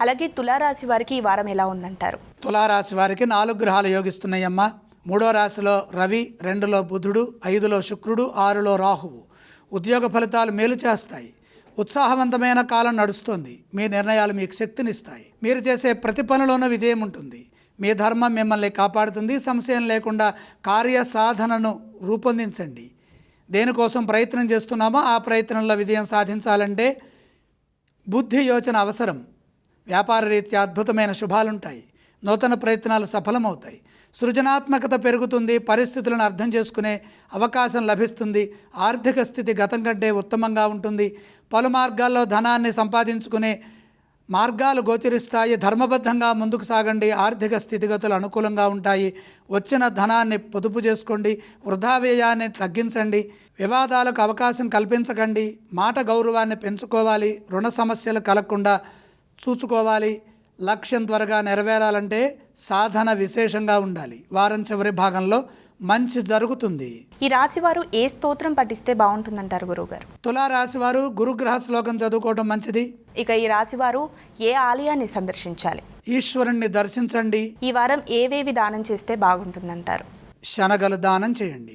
అలాగే తులారాశి వారికి ఈ వారం ఎలా ఉందంటారు? తులారాశి వారికి నాలుగు గ్రహాలు యోగిస్తున్నాయమ్మా. మూడో రాశిలో రవి రెండులో బుధుడు ఐదులో శుక్రుడు ఆరులో రాహువు. ఉద్యోగ ఫలితాలు మేలు చేస్తాయి. ఉత్సాహవంతమైన కాలం నడుస్తుంది. మీ నిర్ణయాలు మీకు శక్తినిస్తాయి. మీరు చేసే ప్రతి పనిలోనూ విజయం ఉంటుంది. మీ ధర్మం మిమ్మల్ని కాపాడుతుంది. సంశయం లేకుండా కార్య సాధనను రూపొందించండి. దేనికోసం ప్రయత్నం చేస్తున్నామో ఆ ప్రయత్నంలో విజయం సాధించాలంటే బుద్ధి యోచన అవసరం. వ్యాపార రీత్యా అద్భుతమైన శుభాలుంటాయి. నూతన ప్రయత్నాలు సఫలమవుతాయి. సృజనాత్మకత పెరుగుతుంది పరిస్థితులను అర్థం చేసుకునే అవకాశం లభిస్తుంది ఆర్థిక స్థితి గతం కంటే ఉత్తమంగా ఉంటుంది. పలు మార్గాల్లో ధనాన్ని సంపాదించుకునే మార్గాలు గోచరిస్తాయి. ధర్మబద్ధంగా ముందుకు సాగండి. ఆర్థిక స్థితిగతులు అనుకూలంగా ఉంటాయి. వచ్చిన ధనాన్ని పొదుపు చేసుకోండి. వృధా వ్యయాన్ని తగ్గించండి. వివాదాలకు అవకాశం కల్పించకండి. మాట గౌరవాన్ని పెంచుకోవాలి. రుణ సమస్యలు కలగకుండా చూసుకోవాలి లక్ష్యం త్వరగా నెరవేరాలంటే సాధన విశేషంగా ఉండాలి. వారం చివరి భాగంలో మంచి జరుగుతుంది. ఈ రాశి వారు ఏ స్తోత్రం పఠిస్తే బాగుంటుందంటారు గురువుగారు? తులారాశి వారు గురుగ్రహ శ్లోకం చదువుకోవడం మంచిది. ఇక ఈ రాశి వారు ఏ ఆలయాన్ని సందర్శించాలి? ఈశ్వరుణ్ణి దర్శించండి. ఈ వారం ఏవేవి దానం చేస్తే బాగుంటుందంటారు? శనగలు దానం చేయండి.